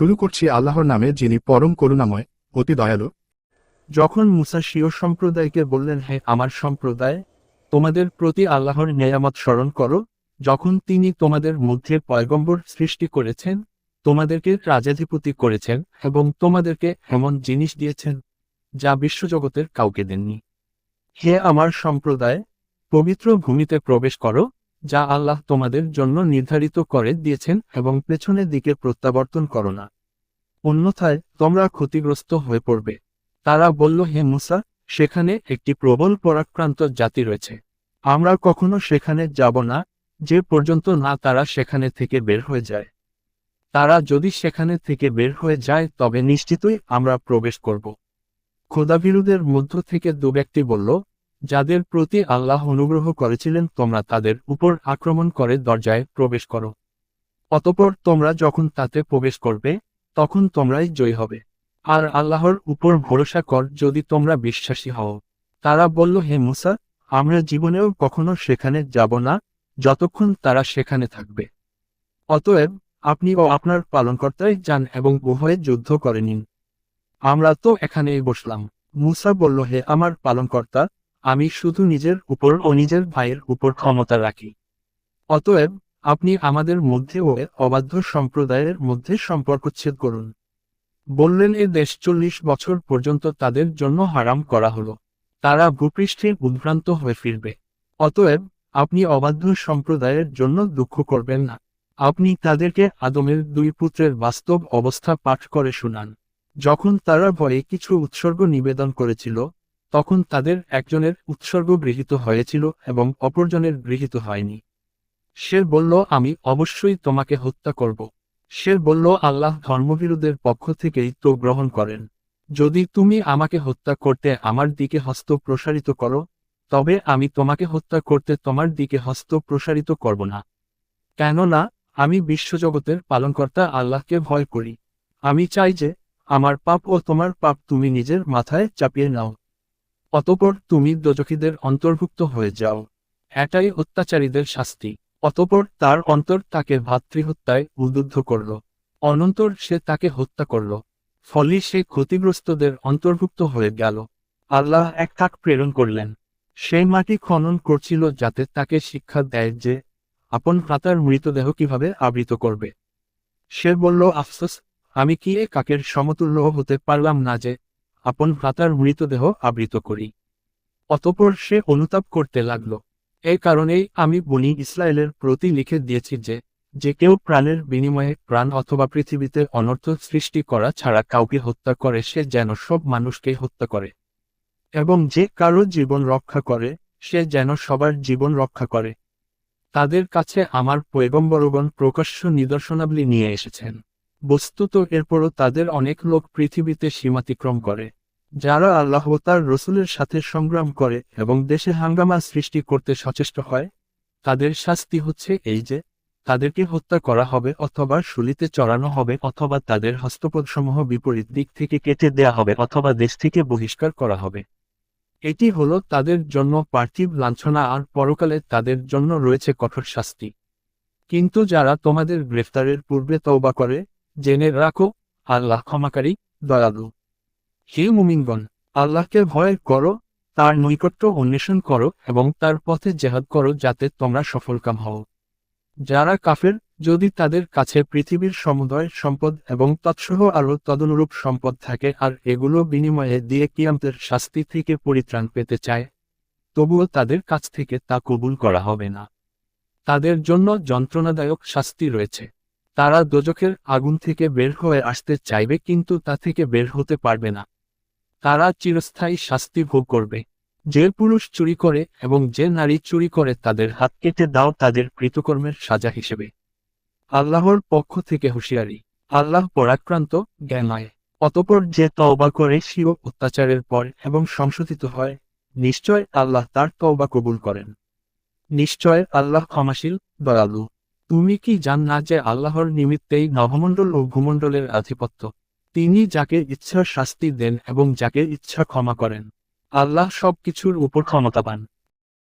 শুরু করছি আল্লাহর নামে, যিনি পরম করুণাময়, অতি দয়ালু। যখন মুসা শিও সম্প্রদায়কে বললেন, হে আমার সম্প্রদায়, তোমাদের প্রতি আল্লাহর নেয়ামত স্মরণ করো। যখন তিনি তোমাদের মধ্যে পয়গম্বর সৃষ্টি করেছেন, তোমাদেরকে রাজাধিপতি করেছেন এবং তোমাদেরকে এমন জিনিস দিয়েছেন, যা বিশ্বজগতের কাউকে দেননি। হে আমার সম্প্রদায়, পবিত্র ভূমিতে প্রবেশ করো যা আল্লাহ তোমাদের জন্য নির্ধারিত করে দিয়েছেন এবং পেছনের দিকে প্রত্যাবর্তন করো না। অন্যথায় তোমরা ক্ষতিগ্রস্ত হয়ে পড়বে। তারা বলল, হে মুসা, সেখানে একটি প্রবল পরাক্রান্ত জাতি রয়েছে। আমরা কখনো সেখানে যাব না, যে পর্যন্ত না তারা সেখানে থেকে বের হয়ে যায়। তারা যদি সেখানে থেকে বের হয়ে যায়, তবে নিশ্চিতই আমরা প্রবেশ করব। খোদাবিরুদের মধ্য থেকে দু ব্যক্তি বলল যাদের প্রতি আল্লাহ অনুগ্রহ করেছিলেন, তোমরা তাদের উপর আক্রমণ করে দরজায় প্রবেশ করো। অতপর তোমরা যখন তাতে প্রবেশ করবে, তখন তোমরাই জয়ী হবে। আর আল্লাহর উপর ভরসা কর যদি তোমরা বিশ্বাসী হও। তারা বলল, হে মুসা, আমরা জীবনেও কখনো সেখানে যাব না, যতক্ষণ তারা সেখানে থাকবে। অতএব, আপনি ও আপনার পালনকর্তাই যান এবং উভয়ে যুদ্ধ করে নিন। আমরা তো এখানেই বসলাম। মুসা বলল, হে আমার পালনকর্তা আমি শুধু নিজের উপর ও নিজের ভাইয়ের উপর ক্ষমতা রাখি। অতএব, আপনি আমাদের মধ্যে ও অবাধ্য সম্প্রদায়ের মধ্যে সম্পর্কচ্ছেদ করুন। বললেন, এ দেশ চল্লিশ বছর পর্যন্ত তাদের জন্য হারাম করা হলো। তারা ভূপৃষ্ঠে উদ্ভ্রান্ত হয়ে ফিরবে। অতএব, আপনি অবাধ্য সম্প্রদায়ের জন্য দুঃখ করবেন না। আপনি তাদেরকে আদমের দুই পুত্রের বাস্তব অবস্থা পাঠ করে শুনান। যখন তারা ভয়ে কিছু উৎসর্গ নিবেদন করেছিল তখন তাদের একজনের উৎসর্গ গৃহীত হয়েছিল এবং অপরজনের গৃহীত হয়নি। সে বলল, আমি অবশ্যই তোমাকে হত্যা করব। সে বলল, আল্লাহ ধর্মবিরোধের পক্ষ থেকেই তো গ্রহণ করেন। যদি তুমি আমাকে হত্যা করতে আমার দিকে হস্ত প্রসারিত করো, তবে আমি তোমাকে হত্যা করতে তোমার দিকে হস্ত প্রসারিত করব না। কেননা, আমি বিশ্বজগতের পালনকর্তা আল্লাহকে ভয় করি। আমি চাই যে, আমার পাপ ও তোমার পাপ তুমি নিজের মাথায় চাপিয়ে নাও। অতপর তুমি দোজখীদের অন্তর্ভুক্ত হয়ে যাও। এটাই অত্যাচারীদের শাস্তি। অতপর তার অন্তর তাকে ভাতৃহত্যায় উদ্বুদ্ধ করল। অনন্তর সে তাকে হত্যা করল। ফলে সে ক্ষতিগ্রস্তদের অন্তর্ভুক্ত হয়ে গেল। আল্লাহ এক কাক প্রেরণ করলেন। সেই মাটি খনন করছিল যাতে তাকে শিক্ষা দেয় যে, আপন ভ্রাতার মৃতদেহ কীভাবে আবৃত করবে? সে বলল, আফসোস, আমি কি এ কাকের সমতুল্য হতে পারলাম না যে আপন ভ্রাতার মৃতদেহ আবৃত করি। অতপর সে অনুতাপ করতে লাগল। এই কারণেই আমি বনি ইসরায়েলের প্রতি লিখে দিয়েছি যে যে কেউ প্রাণের বিনিময়ে প্রাণ অথবা পৃথিবীতে অনর্থ সৃষ্টি করা ছাড়া কাউকে হত্যা করে, সে যেন সব মানুষকে হত্যা করে। এবং যে কারও জীবন রক্ষা করে, সে যেন সবার জীবন রক্ষা করে। তাদের কাছে আমার পয়গম্বরগণ প্রকাশ্য নিদর্শনাবলী নিয়ে এসেছেন। বস্তুত এরপরও তাদের অনেক লোক পৃথিবীতে সীমাতিক্রম করে, যারা আল্লাহ তার রসুলের সাথে সংগ্রাম করে এবং দেশে হাঙ্গামা সৃষ্টি করতে সচেষ্ট হয়, তাদের শাস্তি হচ্ছে এই যে, তাদেরকে হত্যা করা হবে অথবা শুলিতে চড়ানো হবে অথবা তাদের হস্তপদসমূহ বিপরীত দিক থেকে কেটে দেয়া হবে অথবা দেশ থেকে বহিষ্কার করা হবে। এটি হলো তাদের জন্য পার্থিব লাঞ্ছনা আর পরকালে তাদের জন্য রয়েছে কঠোর শাস্তি। কিন্তু যারা তোমাদের গ্রেফতারের পূর্বে তওবা করে জেনে রাখো, আল্লাহ ক্ষমাকারী, দয়ালু। হে মুমিনগণ, আল্লাহকে ভয় করো, তার নৈকট্য অন্বেষণ করো এবং তার পথে জেহাদ করো যাতে তোমরা সফলকাম হও। যারা কাফের, যদি তাদের কাছে পৃথিবীর সমুদয় সম্পদ এবং তৎসহ আরও তদনুরূপ সম্পদ থাকে আর এগুলো বিনিময়ে দিয়ে কিয়ামতের শাস্তি থেকে পরিত্রাণ পেতে চায়, তবুও তাদের কাছ থেকে তা কবুল করা হবে না। তাদের জন্য যন্ত্রণাদায়ক শাস্তি রয়েছে। তারা দোজখের আগুন থেকে বের হয়ে আসতে চাইবে কিন্তু তা থেকে বের হতে পারবে না। তারা চিরস্থায়ী শাস্তি ভোগ করবে। যে পুরুষ চুরি করে এবং যে নারী চুরি করে তাদের হাত কেটে দাও তাদের কৃতকর্মের সাজা হিসেবে। আল্লাহর পক্ষ থেকে হুঁশিয়ারি। আল্লাহ পরাক্রান্ত জ্ঞানয় অতপর যে তওবা করে শিও অত্যাচারের পর এবং সংশোধিত হয়, নিশ্চয় আল্লাহ তার তওবা কবুল করেন। নিশ্চয় আল্লাহ ক্ষমাশীল, দয়ালু। তুমি কি জান না যে আল্লাহর নিমিত্তেই নভমণ্ডল ও ভূমণ্ডলের আধিপত্য? তিনি যাকে ইচ্ছা শাস্তি দেন এবং যাকে ইচ্ছা ক্ষমা করেন। আল্লাহ সব কিছুর উপর ক্ষমতাবান।